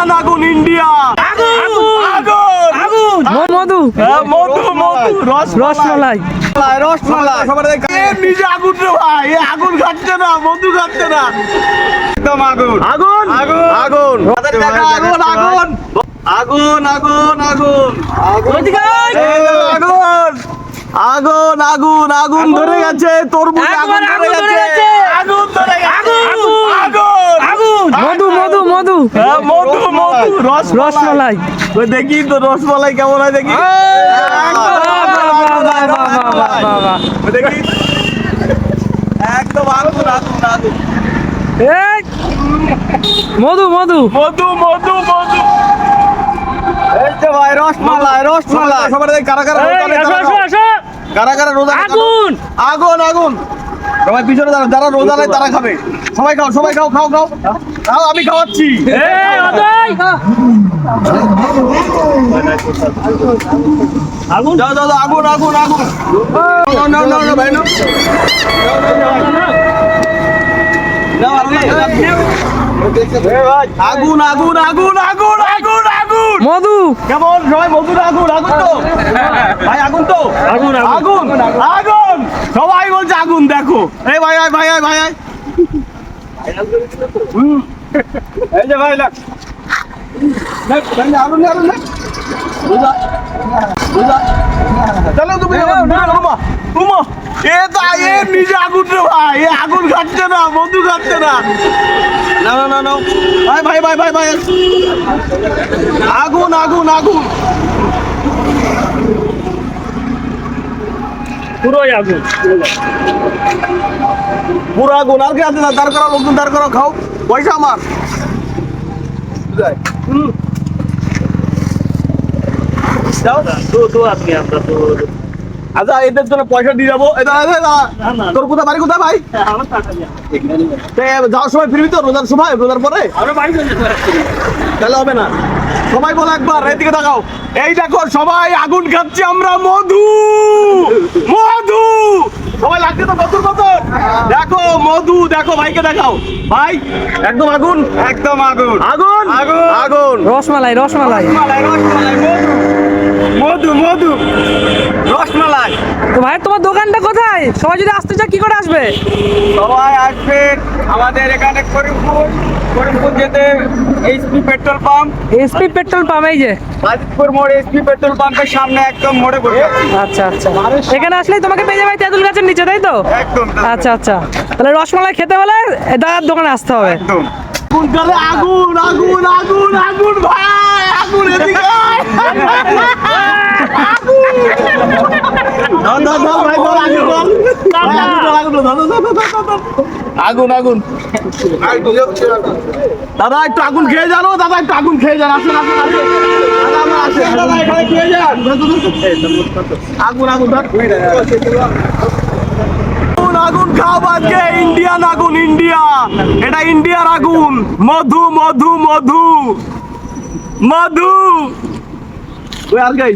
Indian আগুন India. আগুন আগুন। মধু হ্যাঁ, মধু মধু। রসমালাই। রসমালাই। রসমালাই সবার নিজে আগুন রে ভাই আগুন খাচ্ছে না মধু খাচ্ছে না। একদম আগুন। আগুন। আগুন। আগুন। আগুন আগুন, আগুন আগুন আগুন। আগুন। ওইদিকে আয়। এই আগুন। আগুন আগুন আগুন ধরে গেছে তরমুজ আগুন ধরে গেছে। আগুন ধরে গেছে। আগুন। আগুন। আগুন। মধু মধু মধু মধু মধু রসমালাই। ওই দেখি তো রসমালাই কেমন হয় দেখি। একদম মধু মধু। মধু মধু মধু। এই যে ভাই রসমালাই রসমালাই। সবার দেখি কারা কারা। কারা কারা রোজা আগুন! আগুন আগুন। সবাই পিছনে দাঁড়াও যারা রোজা নেই তারা খাবে। সবাই খাও সবাই খাও খাও খাও। খাও আমি খাওয়াচ্ছি। আগুন যাও যাও যাও, আগুন আগুন আগুন। ভাই, আগুন, আগুন আগুন। আগুন আগুন আগুন আগুন মধু। কেমন? সবাই মধুর আগুন আগুন তো। ভাই আগুন তো। আগুন। আগুন আগুন। সবাই বলছে আগুন দেখো। এই ভাই আয় ভাই ভাই আয় হুম। এই যে ভাই লাগ আগুন দে, আগুন দে। রোজা, রোজা। চলো তুমি উমা উমা এ তা এ নিজে আগুন রে ভাই এ আগুন খাচ্ছে না খাচ্ছে না। না না না না। ভাই ভাই ভাই ভাই ভাই। আগুন আগুন আগুন। পুরোই আগুন। পুরো আগুন। আর কি আছে না? দাঁড় করা লোকজন দাঁড় করা খাও। পয়সা আমার। আচ্ছা এদের জন্য পয়সা দিয়ে যাব। তোর কোথায় বাড়ি কোথায় ভাই? যাওয়ার সময় ফিরবি তো রোজার সময় রোজার পরে? তাহলে হবে না। সবাই বলো একবার এদিকে দেখাও এই দেখো সবাই আগুন খাচ্ছি আমরা মধু। সবাই তো নতুন কত দেখো মধু দেখো ভাইকে দেখাও। ভাই একদম আগুন? একদম আগুন। আগুন? আগুন। আগুন। রসমালাই রসমালাই। রসমালাই রসমালাই মধু। মধু মধু। রসমালাই। তো ভাই তোমার দোকানটা সবাই যদি আসতে চায় কি করে আসবে? সবাই আসবে আমাদের এখানে করিমপুর। করিমপুর যেতে HP petrol pump. SP petrol pump এই যে। গাজীপুর মোড় এইচপি পেট্রোল পাম্পের সামনে একদম মোড়ে বসে। আচ্ছা আচ্ছা। এখানে আসলেই তোমাকে পেয়ে যাবে তেঁতুল গাছের নিচে তাই তো? একদম আচ্ছা আচ্ছা। তাহলে রসমালাই খেতে হলে দাদার দোকানে আসতে হবে। একদম। আগুন আগুন আগুন আগুন এদিকে ভাই, দাও, আগুন দাও। ভাই, আগুন আগুন। দাদা একটু আগুন খেয়ে জানো দাদা একটু আগুন খেয়ে যান আসেন যান। আগুন আগুন আগুন ইন্ডিয়ান আগুন ইন্ডিয়া। এটা ইন্ডিয়ার আগুন। মধু মধু মধু। মধু। ওই আর গাই